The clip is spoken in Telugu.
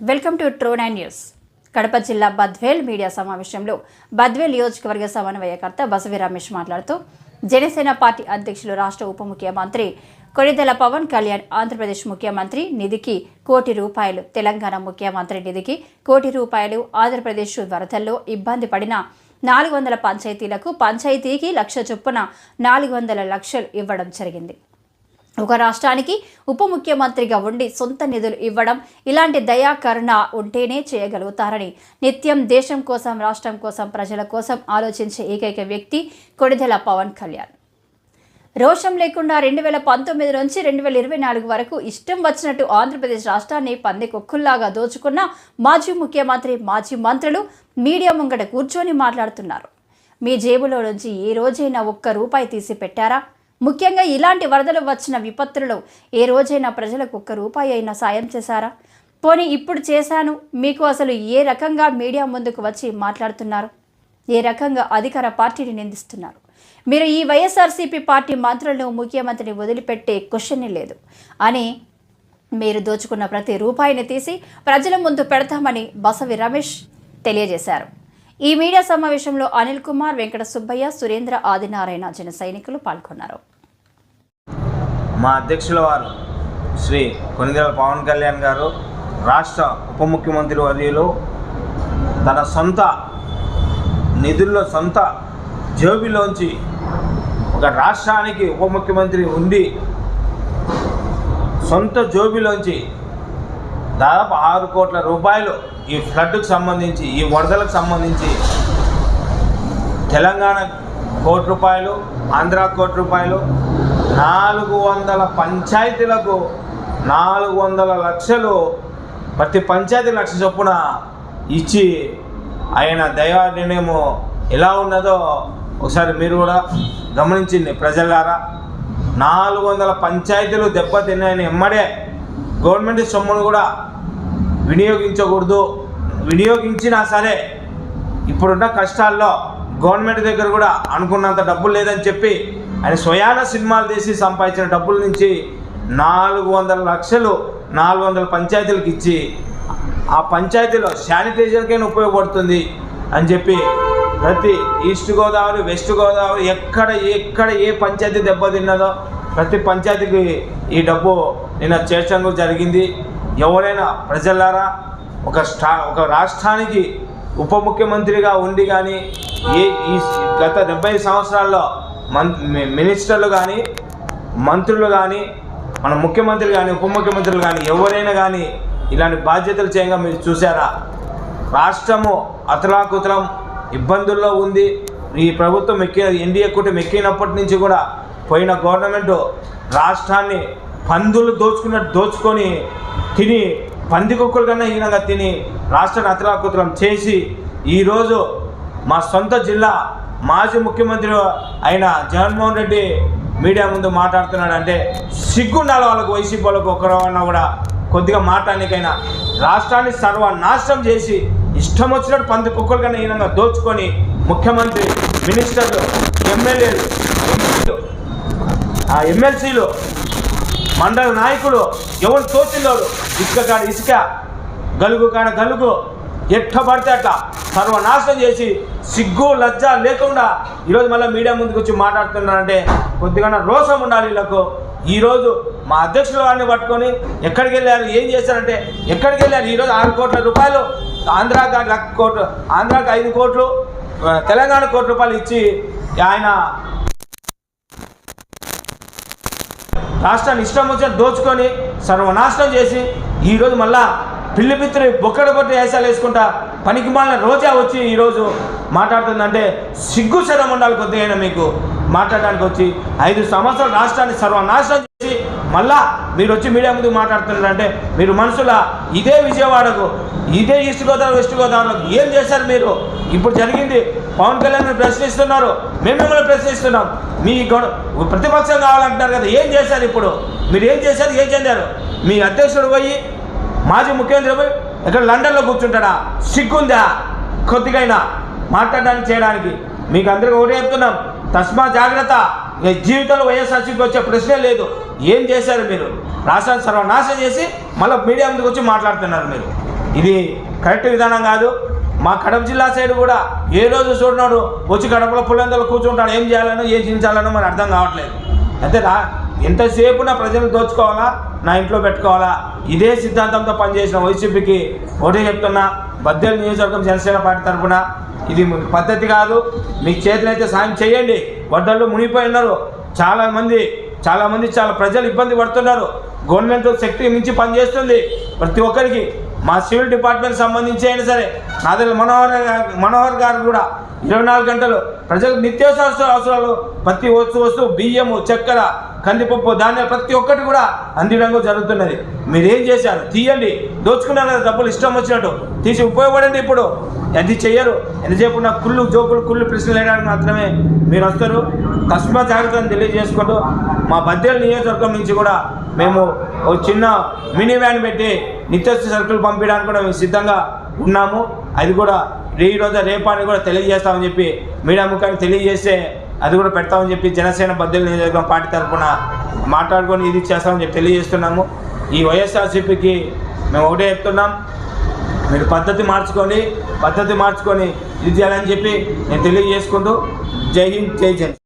Welcome to true nine news. Kadapa జిల్లా బద్వేల్ మీడియా సమావేశంలో బద్వేల్ నియోజకవర్గ సమన్వయకర్త బసవి రమేష్ మాట్లాడుతూ జనసేన పార్టీ అధ్యక్షులు రాష్ట్ర ఉప ముఖ్యమంత్రి కొణిదెల పవన్ కళ్యాణ్ ఆంధ్రప్రదేశ్ ముఖ్యమంత్రి నిధికి కోటి రూపాయలు తెలంగాణ ముఖ్యమంత్రి నిధికి కోటి రూపాయలు ఆంధ్రప్రదేశ్ వరదల్లో ఇబ్బంది పడిన నాలుగు వందల పంచాయతీలకు పంచాయతీకి లక్ష చొప్పున నాలుగు వందల లక్షలు ఇవ్వడం జరిగింది. ఒక రాష్ట్రానికి ఉప ముఖ్యమంత్రిగా ఉండి సొంత నిధులు ఇవ్వడం ఇలాంటి దయాకరుణ ఉంటేనే చేయగలుగుతారని నిత్యం దేశం కోసం రాష్ట్రం కోసం ప్రజల కోసం ఆలోచించే ఏకైక వ్యక్తి కొడిదెల పవన్ కళ్యాణ్. రోషం లేకుండా రెండు వేల పంతొమ్మిది నుంచి రెండు వేల ఇరవై నాలుగు వరకు ఇష్టం వచ్చినట్టు ఆంధ్రప్రదేశ్ రాష్ట్రాన్ని పందికొక్కుల్లాగా దోచుకున్న మాజీ ముఖ్యమంత్రి మాజీ మంత్రులు మీడియా ముంగట కూర్చొని మాట్లాడుతున్నారు. మీ జేబులో నుంచి ఏ రోజైనా ఒక్క రూపాయి తీసి పెట్టారా ముఖ్యంగా ఇలాంటి వరదలు వచ్చిన విపత్తులలో ఏ రోజైనా ప్రజలకు ఒక్క రూపాయి అయినా సాయం చేశారా? పోనీ ఇప్పుడు చేశాను మీకు అసలు ఏ రకంగా మీడియా ముందుకు వచ్చి మాట్లాడుతున్నారు? ఏ రకంగా అధికార పార్టీని నిందిస్తున్నారు? మీరు ఈ వైఎస్ఆర్సీపీ పార్టీ మంత్రులను ముఖ్యమంత్రిని వదిలిపెట్టే క్వశ్చనే లేదు. అని మీరు దోచుకున్న ప్రతి రూపాయిని తీసి ప్రజల ముందు పెడతామని బసవి రమేష్ తెలియజేశారు. ఈ మీడియా సమావేశంలో అనిల్ కుమార్ వెంకట సుబ్బయ్య సురేంద్ర ఆదినారాయణ జన సైనికులు పాల్గొన్నారు. మా అధ్యక్షుల వారు శ్రీ కొనిదెల పవన్ కళ్యాణ్ గారు రాష్ట్ర ఉప ముఖ్యమంత్రి వర్యులు తన సొంత నిధుల్లో సొంత జేబులోంచి ఒక రాష్ట్రానికి ఉప ముఖ్యమంత్రి ఉండి సొంత జోబిలోంచి దాదాపు ఆరు కోట్ల రూపాయలు ఈ ఫ్లడ్కు సంబంధించి ఈ వరదలకు సంబంధించి తెలంగాణ కోటి రూపాయలు ఆంధ్ర కోటి రూపాయలు నాలుగు వందల పంచాయతీలకు నాలుగు వందల లక్షలు ప్రతి పంచాయతీ లక్ష చొప్పున ఇచ్చి ఆయన దైవ నిర్ణయము ఎలా ఉన్నదో ఒకసారి మీరు కూడా గమనించింది ప్రజలారా. నాలుగు వందల పంచాయతీలు దెబ్బతిన్నాయని ఎమ్మడే గవర్నమెంట్ సొమ్మును కూడా వినియోగించకూడదు. వినియోగించినా సరే ఇప్పుడున్న కష్టాల్లో గవర్నమెంట్ దగ్గర కూడా అనుకున్నంత డబ్బులు లేదని చెప్పి ఆయన స్వయాన సినిమాలు తీసి సంపాదించిన డబ్బుల నుంచి నాలుగు వందల లక్షలు నాలుగు వందల పంచాయతీలకు ఇచ్చి ఆ పంచాయతీలో శానిటైజర్కైనా ఉపయోగపడుతుంది అని చెప్పి ప్రతి ఈస్ట్ గోదావరి వెస్ట్ గోదావరి ఎక్కడ ఎక్కడ ఏ పంచాయతీ దెబ్బతిన్నదో ప్రతి పంచాయతీకి ఈ డబ్బు నిన్న చేర్చడం జరిగింది. ఎవరైనా ప్రజలారా ఒక స్టా ఒక రాష్ట్రానికి ఉప ముఖ్యమంత్రిగా ఉండి కానీ ఏ ఈ గత డెబ్బై సంవత్సరాల్లో మన్ మినిస్టర్లు కానీ మంత్రులు కానీ మన ముఖ్యమంత్రి కానీ ఉప ముఖ్యమంత్రులు కానీ ఎవరైనా కానీ ఇలాంటి బాధ్యతలు చేయంగా మీరు చూసారా రాష్ట్రము అతలాకుతలం ఇబ్బందుల్లో ఉంది. ఈ ప్రభుత్వం ఎక్కిన ఎన్డీఏ కూటమి ఎక్కినప్పటి నుంచి కూడా పోయిన గవర్నమెంట్ రాష్ట్రాన్ని పందులు దోచుకున్నట్టు దోచుకొని తిని పందికొక్కుల కన్నా హీనంగా తిని రాష్ట్రాన్ని అతలాకుతలం చేసి ఈరోజు మా సొంత జిల్లా మాజీ ముఖ్యమంత్రి అయిన జగన్మోహన్ రెడ్డి మీడియా ముందు మాట్లాడుతున్నాడంటే సిగ్గుండాలి వాళ్ళకు వైసీపీ వాళ్ళకు ఒక్కరన్నా కూడా కొద్దిగా మాట్లాడడానికైనా రాష్ట్రాన్ని సర్వనాశనం చేసి ఇష్టం వచ్చినట్టు పంది కుక్కలు కన్నా ఈనంగా దోచుకొని ముఖ్యమంత్రి మినిస్టర్లు ఎమ్మెల్యేలు ఎంపీలు, ఆ ఎమ్మెల్సీలు మండల నాయకుడు ఎవరు తోచిల్లోడు ఇసుక కాడ ఇసుక గలుగు కాడ గలుగు. ఎట్ట పడితే అట్లా సర్వనాశనం చేసి సిగ్గు లజ్జ లేకుండా ఈరోజు మళ్ళీ మీడియా ముందుకు వచ్చి మాట్లాడుతున్నారంటే కొద్దిగా రోషం ఉండాలి వీళ్ళకు. ఈరోజు మా అధ్యక్షుల వారిని పట్టుకొని ఎక్కడికి వెళ్ళారు ఏం చేశారంటే ఎక్కడికి వెళ్ళారు? ఈరోజు ఆరు కోట్ల రూపాయలు ఆంధ్రాకి లక్ష కోట్లు ఆంధ్రాకి ఐదు కోట్లు తెలంగాణ కోటి రూపాయలు ఇచ్చి ఆయన రాష్ట్రాన్ని ఇష్టం వచ్చిన దోచుకొని సర్వనాశనం చేసి ఈరోజు మళ్ళా పిల్లి పిత్రి బొక్కడ వేసాలు వేసుకుంటా పనికి మాలిన రోజా వచ్చి ఈరోజు మాట్లాడుతుందంటే సిగ్గు శరం ఉండాలి కొద్దిగా మీకు. మాట్లాడడానికి వచ్చి ఐదు సంవత్సరాలు రాష్ట్రాన్ని సర్వనాశనం చేసి మళ్ళా మీరు వచ్చి మీడియా ముందు మాట్లాడుతున్నారంటే మీరు మనసుల ఇదే విజయవాడకు ఇదే ఈస్ట్ గోదావరి వెస్ట్ గోదావరిలో ఏం చేశారు మీరు? ఇప్పుడు జరిగింది పవన్ కళ్యాణ్ ప్రశ్నిస్తున్నారు మేము మిమ్మల్ని ప్రశ్నిస్తున్నాం. మీ గొడవ ప్రతిపక్షం కావాలంటున్నారు కదా ఏం చేశారు ఇప్పుడు? మీరు ఏం చేశారు ఏం చెందారు? మీ అధ్యక్షుడు పోయి మాజీ ముఖ్యమంత్రి పోయి ఇక్కడ లండన్లో కూర్చుంటాడా? సిగ్గుందా? కొద్దిగైనా మాట్లాడడానికి చేయడానికి. మీకు అందరికీ ఒకటే చెప్తున్నాం తస్మా జాగ్రత్త. ఇక జీవితంలో వైఎస్ఆర్సీకి వచ్చే ప్రశ్నే లేదు. ఏం చేశారు మీరు? రాష్ట్రాన్ని సర్వనాశనం చేసి మళ్ళీ మీడియా ముందుకు వచ్చి మాట్లాడుతున్నారు మీరు. ఇది కరెక్ట్ విధానం కాదు. మా కడప జిల్లా సైడ్ కూడా ఏ రోజు చూడనాడు వచ్చి కడపలో పుల్లందరూ కూర్చుంటాడు ఏం చేయాలనో ఏం చించాలనో మరి అర్థం కావట్లేదు. అంతేనా ఎంతసేపు నా ప్రజలు దోచుకోవాలా? నా ఇంట్లో పెట్టుకోవాలా? ఇదే సిద్ధాంతంతో పనిచేసిన వైసీపీకి ఒకటే చెప్తున్నా బద్దెల నియోజకవర్గం జనసేన పార్టీ తరఫున ఇది పద్ధతి కాదు. మీ చేతులైతే సాయం చేయండి. వడ్డళ్ళు మునిగిపోయి ఉన్నారు. చాలామంది చాలామంది చాలా ప్రజలు ఇబ్బంది పడుతున్నారు. గవర్నమెంట్ శక్తి మించి పనిచేస్తుంది. ప్రతి ఒక్కరికి మా సివిల్ డిపార్ట్మెంట్ సంబంధించి అయినా సరే నాదల్ మనోహర్ మనోహర్ గారు కూడా ఇరవై నాలుగు గంటలు ప్రజలకు నిత్యావసర అవసరాలు ప్రతి వస్తువు వస్తువు బియ్యము చక్కెర కందిపప్పు ధాన్యాలు ప్రతి ఒక్కటి కూడా అందించడం జరుగుతున్నది. మీరేం చేశారు? తీయండి. దోచుకున్నారు? కదా డబ్బులు ఇష్టం వచ్చినట్టు. తీసి ఉపయోగపడండి ఇప్పుడు. అది చెయ్యరు? ఎంతసేపు నా కుళ్ళు జోకులు కుళ్ళు ప్రశ్నలు వేయడానికి మాత్రమే మీరు వస్తారు. కస్టమర్ జాగ్రత్తని తెలియజేసుకుంటూ మా బద్దెల నియోజకవర్గం నుంచి కూడా మేము ఒక చిన్న మినీ వ్యాన్ పెట్టి నిత్యావసర సరుకులు పంపించడానికి కూడా మేము సిద్ధంగా ఉన్నాము. అది కూడా ఈ రోజు రేపాన్ని కూడా తెలియజేస్తామని చెప్పి మీడియా ముఖాన్ని తెలియజేస్తే అది కూడా పెడతామని చెప్పి జనసేన బద్దెల నియోజకవర్గం పార్టీ తరఫున మాట్లాడుకొని ఇది చేస్తామని చెప్పి తెలియజేస్తున్నాము. ఈ వైఎస్ఆర్సీపీకి మేము ఒకటే చెప్తున్నాం. మీరు పద్ధతి మార్చుకొని పద్ధతి మార్చుకొని ఇది చేయాలని చెప్పి నేను తెలియజేసుకుంటూ జై హింద్ జై జన్